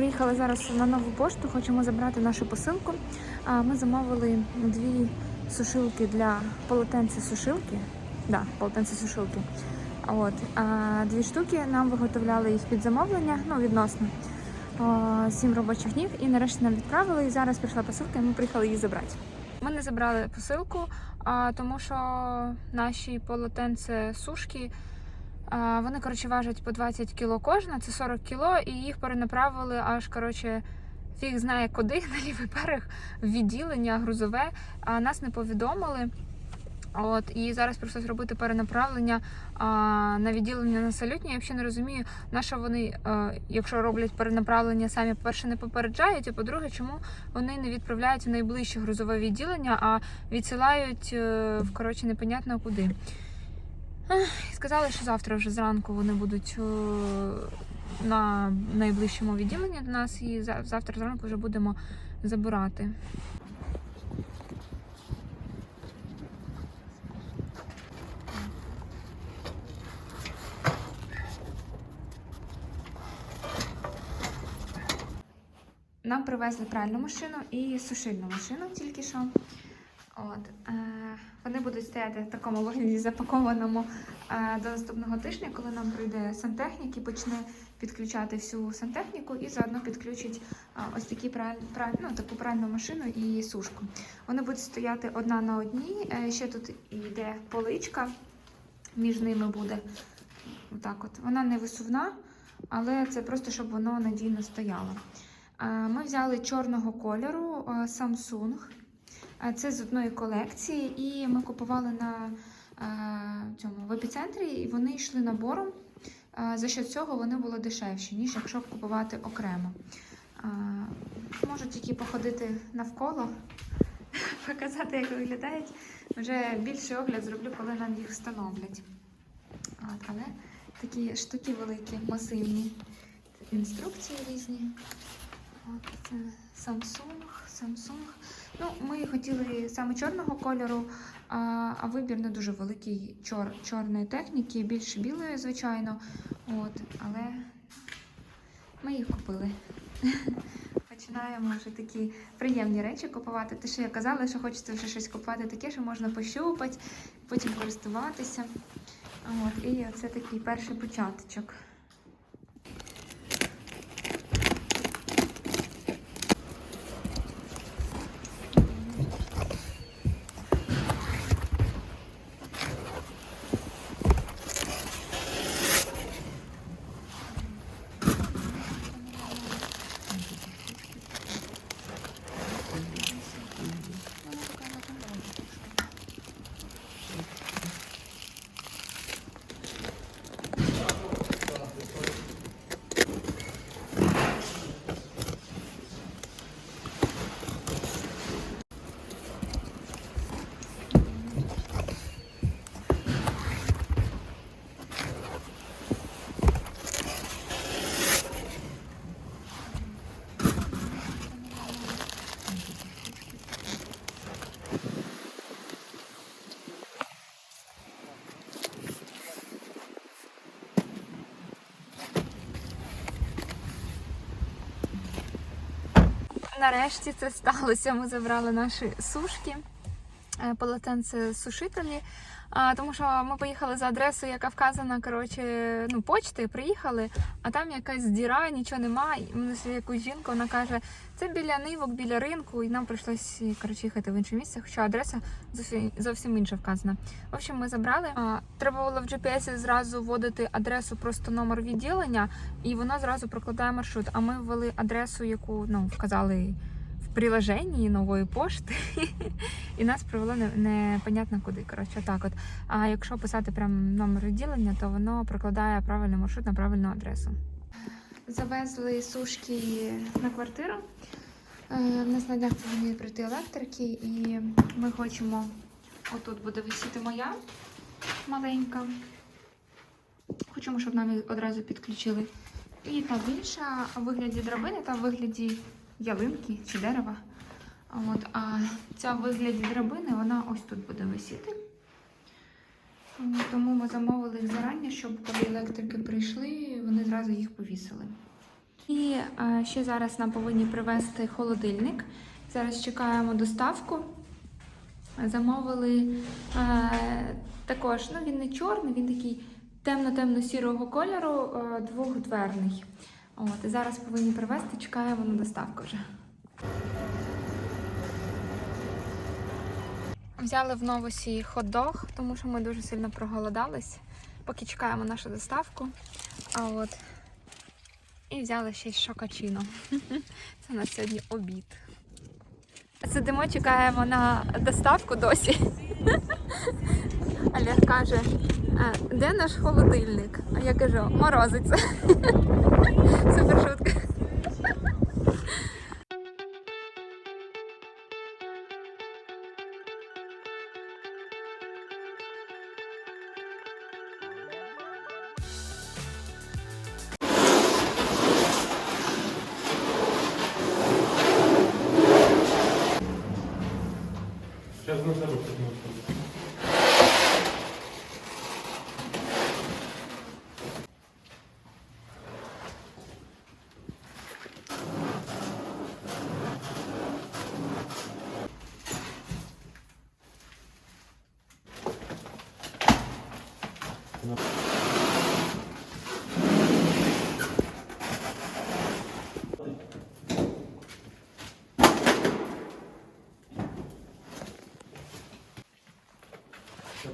приїхали зараз на нову пошту, хочемо забрати нашу посилку. Ми замовили дві сушилки для полотенця сушилки. Да, полотенце сушилки. От, дві штуки нам виготовляли їх під замовлення, ну відносно. Сім робочих днів і нарешті нам відправили. І зараз прийшла посилка, і ми приїхали її забрати. Ми не забрали посилку, тому що наші полотенце сушки Вони, коротше, важать по 20 кіло кожна, це 40 кіло, і їх перенаправили аж, коротше, фіг знає куди, на лівий берег, в відділення грузове, а нас не повідомили. От, і зараз прийшлось робити перенаправлення а, на відділення на салютні. Я взагалі не розумію, на що вони, а, якщо роблять перенаправлення, самі по-перше, не попереджають, і по-друге, чому вони не відправляють в найближче грузове відділення, а відсилають е, в коротше непонятно куди. Сказали, що завтра вже зранку вони будуть е, на найближчому відділенні до нас, і завтра зранку вже будемо забирати. Нам привезли пральну машину і сушильну машину тільки що. От, е, вони будуть стояти в такому вигляді запакованому е, до наступного тижня, коли нам прийде сантехнік і почне підключати всю сантехніку і заодно підключить е, ось такі праль, праль, ну, таку пральну машину і сушку. Вони будуть стояти одна на одній. Е, ще тут йде поличка, між ними буде. Отак от. Вона не висувна, але це просто щоб воно надійно стояло. Е, Ми взяли чорного кольору е, Samsung. Це з одної колекції, і ми купували на е, цьому в епіцентрі, і вони йшли набором. Е, За що цього вони були дешевші, ніж якщо купувати окремо. Е, Можу тільки походити навколо, показати, як виглядають. Вже більший огляд зроблю, коли нам їх встановлять. Але такі штуки великі, масивні. Інструкції різні. От, Samsung, Samsung. Ну, ми хотіли саме чорного кольору, а, а вибір не дуже великий чор, чорної техніки, більше білої, звичайно. От, але ми їх купили. Починаємо вже такі приємні речі купувати. Те, що я казала, що хочеться вже щось купувати таке, що можна пощупати, потім користуватися. От, і це такий перший початочок. Нарешті це сталося. Ми забрали наші сушки, полотенце сушителі. Тому що ми поїхали за адресою, яка вказана, коротше, ну, почти, приїхали, а там якась діра, нічого немає. Ми знайшли якусь жінку, вона каже, це біля нивок, біля ринку, і нам прийшлось коротше, їхати в інше місце, хоча адреса зовсім, зовсім інша вказана. В общем, ми забрали. Треба було в GPS зразу вводити адресу, просто номер відділення, і воно зразу прокладає маршрут. А ми ввели адресу, яку ну, вказали приложенні нової пошти, і нас привело не- непонятно куди. Коротше, так от. А якщо писати прям номер відділення, то воно прокладає правильний маршрут на правильну адресу. Завезли сушки на квартиру. Е, В нас на днях повинні прийти електрики, і ми хочемо. Отут буде висіти моя маленька. Хочемо, щоб нам її одразу підключили. І та інша в вигляді драбини, та в вигляді ялинки чи дерева. От, а ця в вигляді драбини, вона ось тут буде висіти. Тому ми замовили їх зарані, щоб коли електрики прийшли, вони зразу їх повісили. І ще зараз нам повинні привезти холодильник. Зараз чекаємо доставку. Замовили е, також, ну він не чорний, він такий темно-темно-сірого кольору, е, двохдверний. От, і зараз повинні привезти, чекаємо на доставку вже. Взяли в новосі хот-дог, тому що ми дуже сильно проголодались. Поки чекаємо нашу доставку. А от. І взяли ще й шокачино. Це у нас сьогодні обід. Сидимо, чекаємо на доставку досі. Олег каже, «Е, де наш холодильник? А я кажу, морозиться. Супер шутка. Стой,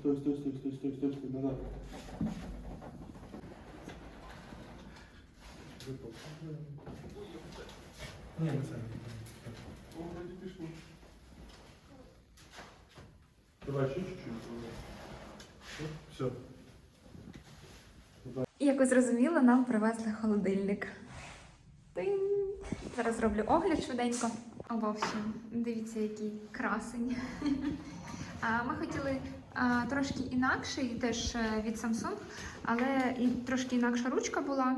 стой, стой, стой, стой, стой, стой, стой, назад. Выпал. Не, не сами. О, вроде пришло. Давай еще чуть-чуть. Все. Як ви зрозуміли, нам привезли холодильник. Тин! Зараз зроблю огляд швиденько. Общем, дивіться, який красень. Ми хотіли трошки інакший, теж е, від Samsung, але і трошки інакша ручка була,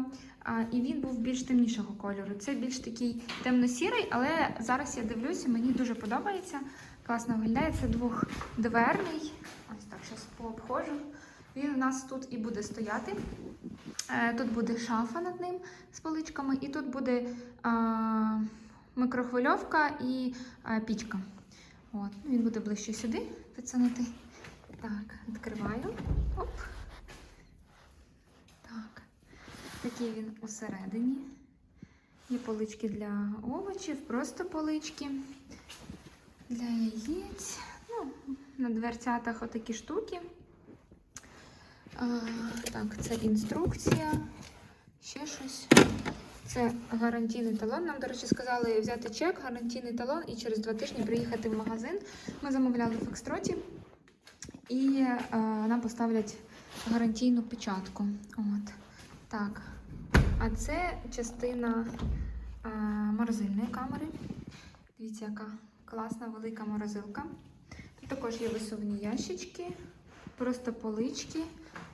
і він був більш темнішого кольору. Це більш такий темно-сірий, але зараз я дивлюся, мені дуже подобається. Класно виглядає. Це двохдверний. Ось так, зараз пообходжу. Він у нас тут і буде стояти. Е, Тут буде шафа над ним з поличками, і тут буде а, микрохвильовка і а, пічка. От. Він буде ближче сюди підсунути. Так, відкриваю. Оп. Так. Такий він усередині. Є полички для овочів, просто полички для яєць. Ну, на дверцятах отакі штуки. А, так, це інструкція. Ще щось. Це гарантійний талон. Нам, до речі, сказали взяти чек, гарантійний талон і через два тижні приїхати в магазин. Ми замовляли в екстроті і е, нам поставлять гарантійну печатку. От. Так. А це частина е, морозильної камери. Дивіться, яка класна велика морозилка. Тут також є висувні ящички, просто полички.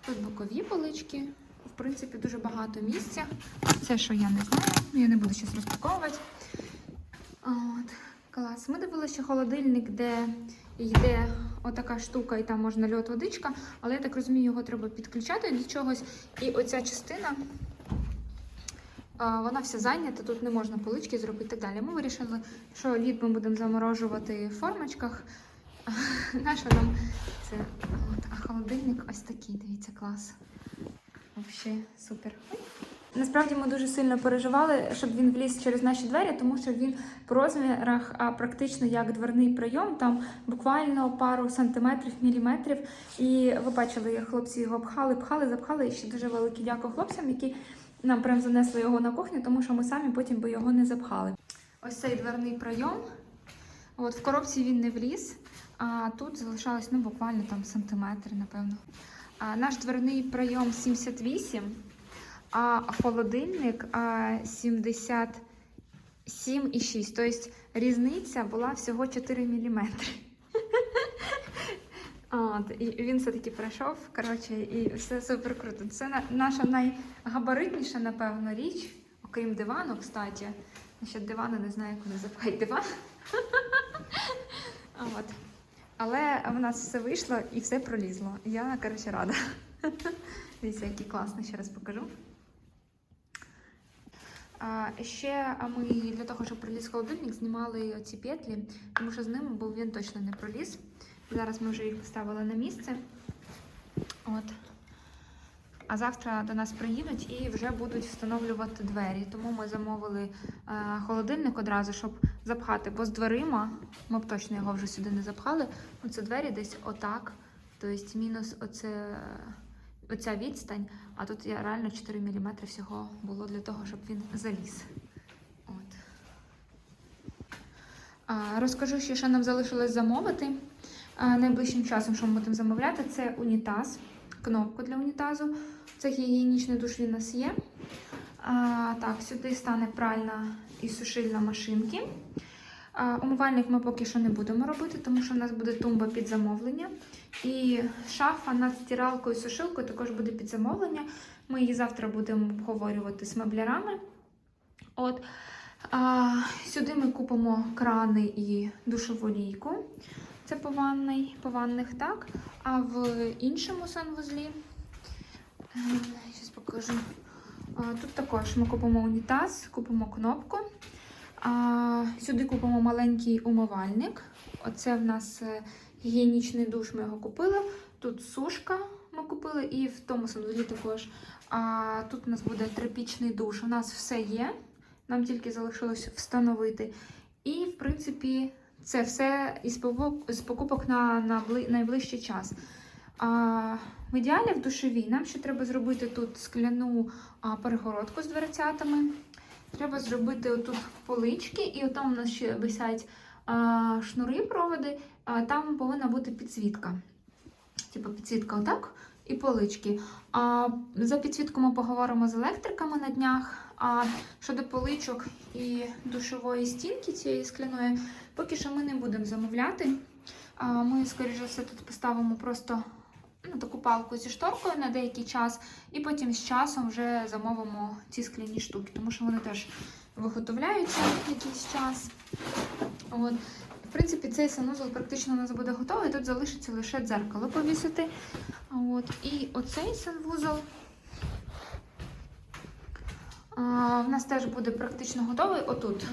Тут бокові полички. В принципі, дуже багато місця. Це, що я не знаю, я не буду зараз розпаковувати. От, клас. Ми дивилися, холодильник, де йде отака штука, і там можна льот водичка, але я так розумію, його треба підключати до чогось. І оця частина, вона вся зайнята, тут не можна полички зробити і так далі. Ми вирішили, що лід ми будемо заморожувати в формочках. Нащо нам це? От, а холодильник ось такий, дивіться, клас. Взагалі супер. Насправді ми дуже сильно переживали, щоб він вліз через наші двері, тому що він по розмірах а, практично як дверний прийом, там буквально пару сантиметрів, міліметрів. І ви бачили, хлопці його пхали, пхали, запхали. І ще дуже велике дякую хлопцям, які нам прям занесли його на кухню, тому що ми самі потім би його не запхали. Ось цей дверний прийом. От в коробці він не вліз, а тут залишалось ну, буквально там сантиметр, напевно. А, наш дверний прийом 78, а холодильник а, 77,6. Тобто різниця була всього 4 мм. От, і він все-таки пройшов, коротше, і все супер круто. Це наша найгабаритніша, напевно, річ, окрім дивану, кстати. Насчет дивану не знаю, куди запхати диван. Але в нас все вийшло і все пролізло. Я, коротше, рада. Дивіться, який класний, ще раз покажу. Ще ми для того, щоб проліз холодильник, знімали ці петлі, тому що з ними був він точно не проліз. Зараз ми вже їх поставили на місце. От. А завтра до нас приїдуть і вже будуть встановлювати двері. Тому ми замовили е, холодильник одразу, щоб запхати. Бо з дверима ми б точно його вже сюди не запхали. Оце двері десь отак. Тобто мінус оце, оця відстань. А тут я реально 4 мм всього було для того, щоб він заліз. От. Розкажу ще, що нам залишилось замовити. А, найближчим часом, що ми будемо замовляти, це унітаз, кнопку для унітазу. Це гігієнічний душ у нас є. А, так, сюди стане пральна і сушильна машинки. А, умивальник ми поки що не будемо робити, тому що в нас буде тумба під замовлення. І шафа над стиралкою і сушилкою також буде під замовлення. Ми її завтра будемо обговорювати з меблярами. От. А, сюди ми купимо крани і душову лійку. Це по, ванной, по ванних, так. А в іншому санвузлі, зараз покажу. Тут також ми купимо унітаз, купимо кнопку. Сюди купимо маленький умивальник. Оце в нас е, гігієнічний душ, ми його купили. Тут сушка ми купили, і в тому санвузлі також. Тут у нас буде трипічний душ. У нас все є. Нам тільки залишилось встановити. І, в принципі, це все із покупок, з покупок на, на найближчий час. А, в ідеалі в душовій нам ще треба зробити тут скляну а, перегородку з дверцятами. Треба зробити отут полички, і отам у нас ще висять а, шнури проводи, а, там повинна бути підсвітка. Типу підсвітка отак і полички. А, за підсвітку ми поговоримо з електриками на днях. А щодо поличок і душової стінки цієї скляної, поки що ми не будемо замовляти. Ми, скоріше все, тут поставимо просто ну, таку палку зі шторкою на деякий час, і потім з часом вже замовимо ці скляні штуки, тому що вони теж виготовляються якийсь час. От. В принципі, цей санузел практично у нас буде готовий. Тут залишиться лише дзеркало повісити. От. І оцей санвузол в нас теж буде практично готовий. Отут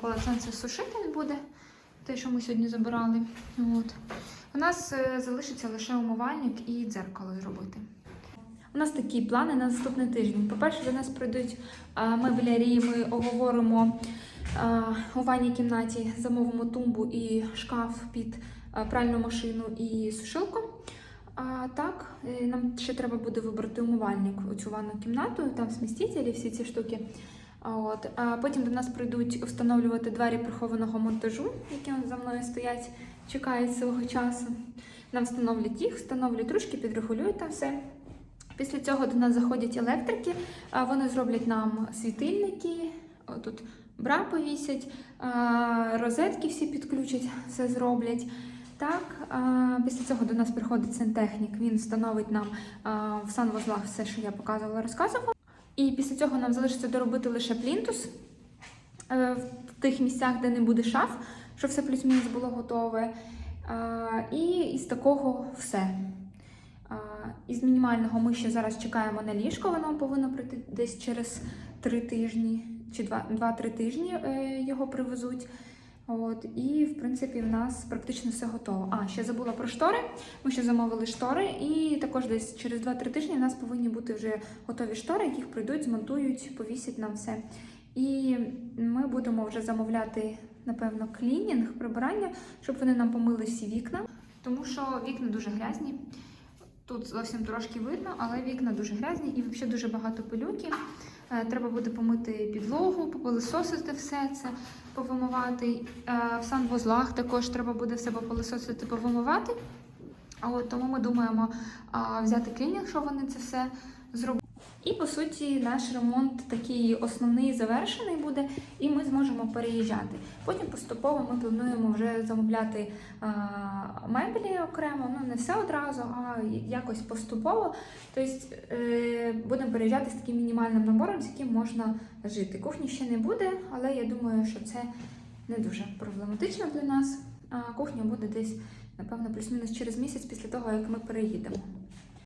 полотенце сушитель буде, те, що ми сьогодні забирали. От. У нас е, залишиться лише умивальник і дзеркало зробити. У нас такі плани на наступний тиждень. По-перше, до нас прийдуть меблярі, ми оговоримо у ванній кімнаті, замовимо тумбу і шкаф під пральну машину і сушилку. А так, е, нам ще треба буде вибрати умивальник у цю ванну кімнату, там смістителі, всі ці штуки. От. А потім до нас прийдуть встановлювати двері прихованого монтажу, які за мною стоять, чекають свого часу. Нам встановлять їх, встановлять трошки, підрегулюють там все. Після цього до нас заходять електрики, вони зроблять нам світильники, тут бра повісять, розетки всі підключать, все зроблять. Так, після цього до нас приходить сантехнік, він встановить нам в санвузлах все, що я показувала, розказувала. І після цього нам залишиться доробити лише плінтус е, в тих місцях, де не буде шаф, щоб все плюс-мінус було готове. І із такого все. Із мінімального ми ще зараз чекаємо на ліжко, воно повинно прийти десь через 3 тижні чи 2-3 тижні е, його привезуть. От, і, в принципі, в нас практично все готово. А, ще забула про штори. Ми ще замовили штори, і також десь через 2-3 тижні в нас повинні бути вже готові штори, яких прийдуть, змонтують, повісять нам все. І ми будемо вже замовляти, напевно, клінінг, прибирання, щоб вони нам помили всі вікна, тому що вікна дуже грязні. Тут зовсім трошки видно, але вікна дуже грязні і взагалі дуже багато пилюки. Е, Треба буде помити підлогу, попилисосити все це, повимивати. Е, В санвузлах також треба буде все попилисосити, повимивати. От тому ми думаємо взяти клінінг, якщо вони це все зробили. І по суті, наш ремонт такий основний завершений буде, і ми зможемо переїжджати. Потім поступово ми плануємо вже замовляти а, меблі окремо, ну не все одразу, а якось поступово. Тобто е, будемо переїжджати з таким мінімальним набором, з яким можна жити. Кухні ще не буде, але я думаю, що це не дуже проблематично для нас. А кухня буде десь, напевно, плюс-мінус через місяць після того, як ми переїдемо.